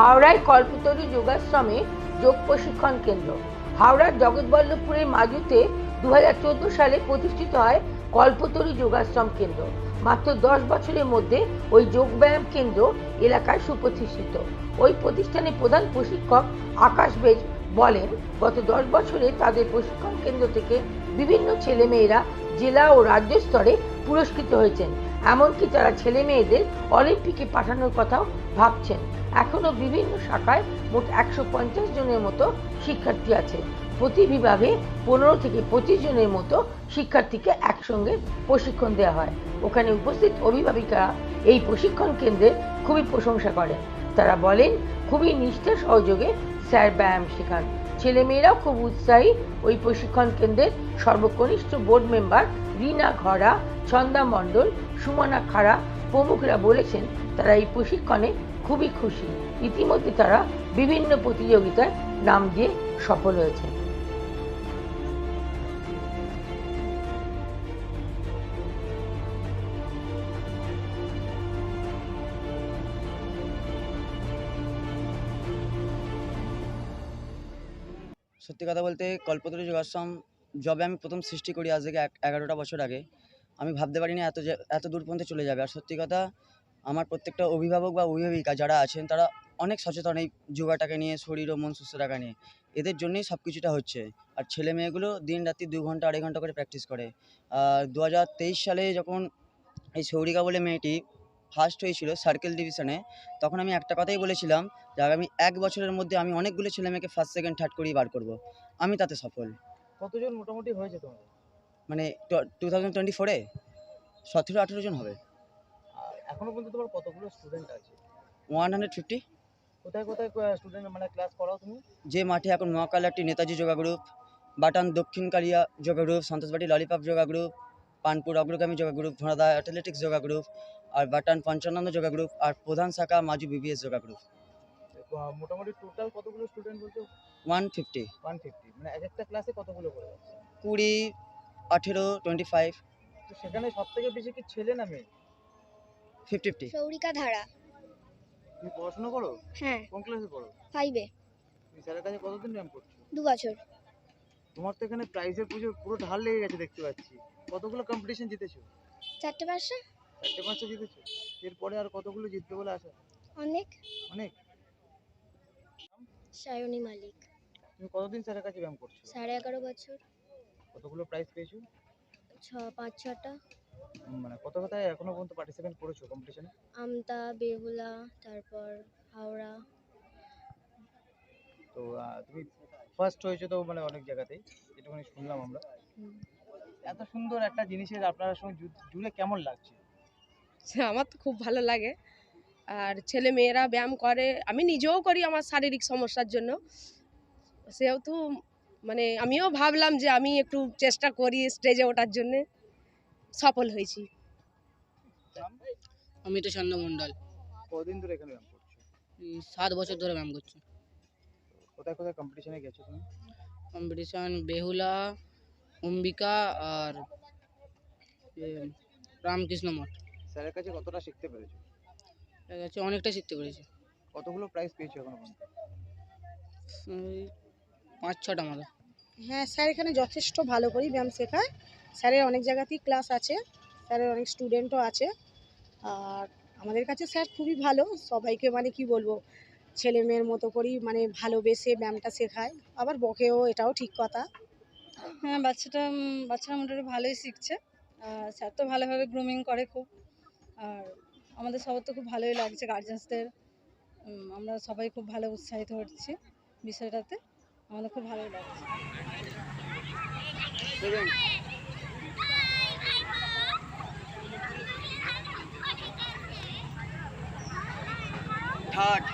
হাওড়ায় কল্পতরু যোগাশ্রমে যোগ প্রশিক্ষণ কেন্দ্র। হাওড়ার জগৎবল্লভপুরের মাজুতে দু হাজার চোদ্দ সালে প্রতিষ্ঠিত হয় কল্পতরু যোগাশ্রম কেন্দ্র। মাত্র দশ বছরের মধ্যে ওই যোগব্যায়াম কেন্দ্র এলাকায় সুপ্রতিষ্ঠিত। ওই প্রতিষ্ঠানের প্রধান প্রশিক্ষক আকাশ বেজ বলেন, গত দশ বছরে তাদের প্রশিক্ষণ কেন্দ্র থেকে বিভিন্ন ছেলেমেয়েরা জেলা ও রাজ্য স্তরে পুরস্কৃত হয়েছেন। এমনকি তারা ছেলে মেয়েদের অলিম্পিকে পাঠানোর কথাও ভাবছেন। এখনও বিভিন্ন শাখায় মোট একশো পঞ্চাশ জনের মতো শিক্ষার্থী আছে। প্রতি বিভাগে পনেরো থেকে পঁচিশ জনের মতো শিক্ষার্থীকে একসঙ্গে প্রশিক্ষণ দেওয়া হয়। ওখানে উপস্থিত অভিভাবিকারা এই প্রশিক্ষণ কেন্দ্রের খুবই প্রশংসা করেন। তারা বলেন, খুবই নিষ্ঠা সহযোগে স্যার ব্যায়াম শেখান। ছেলেমেয়েরাও খুব উৎসাহী ওই প্রশিক্ষণ কেন্দ্রের সর্বকনিষ্ঠ বোর্ড মেম্বার রিনা ঘরা ছন্দা মণ্ডল, সুমনা খাড়া প্রমুখরা বলেছেন, তারা এই প্রশিক্ষণে খুবই খুশি। ইতিমধ্যে তারা বিভিন্ন প্রতিযোগিতায় নাম দিয়ে সফল হয়েছে। সত্যি কথা বলতে কল্পতরু যোগাশ্রম যবে আমি প্রথম সৃষ্টি করি আজ থেকে এগারোটা বছর আগে। আমি ভাবতে পারিনি এত যে, এত দূর পর্যন্ত চলে যাবে। আর সত্যি কথা, আমার প্রত্যেকটা অভিভাবক বা অভিভাবিকা যারা আছেন, তারা অনেক সচেতন এই যোগাটাকে নিয়ে, শরীর ও মন সুস্থ রাখা নিয়ে। এদের জন্যই সব কিছুটা হচ্ছে। আর ছেলে মেয়েগুলো দিন রাত্রি দু ঘণ্টা, আড়াই ঘণ্টা করে প্র্যাকটিস করে। আর দু হাজার তেইশ সালে যখন এই সৌরিকা বলে মেয়েটি ফার্স্ট হয়েছিল সার্কেল ডিভিশনে তখন আমি একটা কথাই বলেছিলাম যে, আগামী এক বছরের মধ্যে আমি অনেকগুলো ছেলে মেয়েকে ফার্স্ট সেকেন্ড থার্ড করেই বার করব। আমি তাতে সফল। কতজন মোটামুটি হয়েছে তোমার মানে টু থাউজেন্ড টোয়েন্টি ফোরে সতেরো আঠেরো জন হবে। আর এখনও পর্যন্ত তোমার কতগুলো স্টুডেন্ট আছে? ওয়ান হান্ড্রেড ফিফটি কোথায় কোথায় স্টুডেন্ট মানে ক্লাস করাও তুমি? যে মাঠে এখন মহাকালাটি Netaji yoga group Batan Dakshin Kalia yoga group Santoshbati lollipop yoga group Panpur Agragami yoga group Ghorada athletics yoga group আর বাটান পঞ্চানন্দ যোগা গ্রুপ আর প্রধান শাখা মাজু বিবিএস যোগা গ্রুপ মোটামুটি টোটাল কতগুলো স্টুডেন্ট বলছো? ওয়ান ফিফটি ওয়ান ফিফটি মানে এক একটা ক্লাসে কতগুলো করে কুড়ি আঠেরো টোয়েন্টি ফাইভ তো সেখানে সব থেকে বেশি কি ছেলে না মেয়ে? ফিফটি ফিফটি সৌরিকা ধারা। তুমি পড়াশোনা করো? হ্যাঁ। কোন ক্লাসে পড়ো? ফাইভে তুমি স্যারের কাছে কতদিন ব্যায়াম করছ দু বছর। তোমার তো এখানে প্রাইজের পুজো পুরো ঢাল লেগে গেছে দেখতে পাচ্ছি। কতগুলো কম্পিটিশন জিতেছো? চারটে পাঁচটা। চারটে পাঁচটা জিতেছো। এরপরে আর কতগুলো জিতবে বলে আশা? অনেক। অনেক? সায়নী মালিক। তুমি কতদিন স্যারের কাছে ব্যায়াম করছ? সাড়ে এগারো বছর। কতগুলো প্রাইজ পেয়েছ? ছ পাঁচ ছটা। মানে কত কথায় এখনও পর্যন্ত পার্টিসিপেট করেছ কম্পিটিশনে আমতা বেহুলা তারপর হাওড়া। তো আহ, তুমি ফার্স্ট হয়েছো তো মানে অনেক জায়গাতেই যেটুকুনি শুনলাম আমরা। হুম। এত সুন্দর একটা জিনিসের আপনার সঙ্গে জু- জুড়ে কেমন লাগছে? আমার তো খুব ভালো লাগে। আর ছেলে মেয়েরা ব্যায়াম করে আমি নিজেও করি আমার শারীরিক সমস্যার জন্য। সেহেতু মানে আমিও ভাবলাম যে আমি একটু চেষ্টা করি স্টেজে ওঠার জন্যে। সফল হয়েছি। অমিত চন্দ্র মণ্ডল। কদিন ধরে এখানে ব্যায়াম করছ? সাত বছর ধরে ব্যায়াম করছি। কোথায় কোথায় কম্পিটিশনে গেছো তুমি? কম্পিটিশন বেহুলা অম্বিকা আর রামকৃষ্ণ মঠ। স্যারের কাছে কতটা শিখতে পেরেছ? এর কাছে অনেকটা শিখতে পেরেছি। কতগুলো প্রাইজ পেয়েছ এখনও পর্যন্ত? পাঁচ ছটা মতো। হ্যাঁ স্যার এখানে যথেষ্ট ভালো করেই ব্যায়াম শেখায়। স্যারের অনেক জায়গাতেই ক্লাস আছে স্যারের অনেক স্টুডেন্টও আছে। আর আমাদের কাছে স্যার খুবই ভালো সবাইকে মানে কি বলব ছেলে মেয়ের মতো করেই মানে ভালোবেসে ব্যায়ামটা শেখায়। আবার বকেও এটাও ঠিক কথা। হ্যাঁ বাচ্চাটা বাচ্চারা মোটামুটি ভালোই শিখছে। আর স্যার তো ভালোভাবে গ্রুমিং করে খুব। আর আমাদের সবার তো খুব ভালোই লাগছে গার্জেন্সদের আমরা সবাই খুব ভালো উৎসাহিত হচ্ছি বিষয়টাতে। আমাদের খুব ভালো লাগছে থার্ড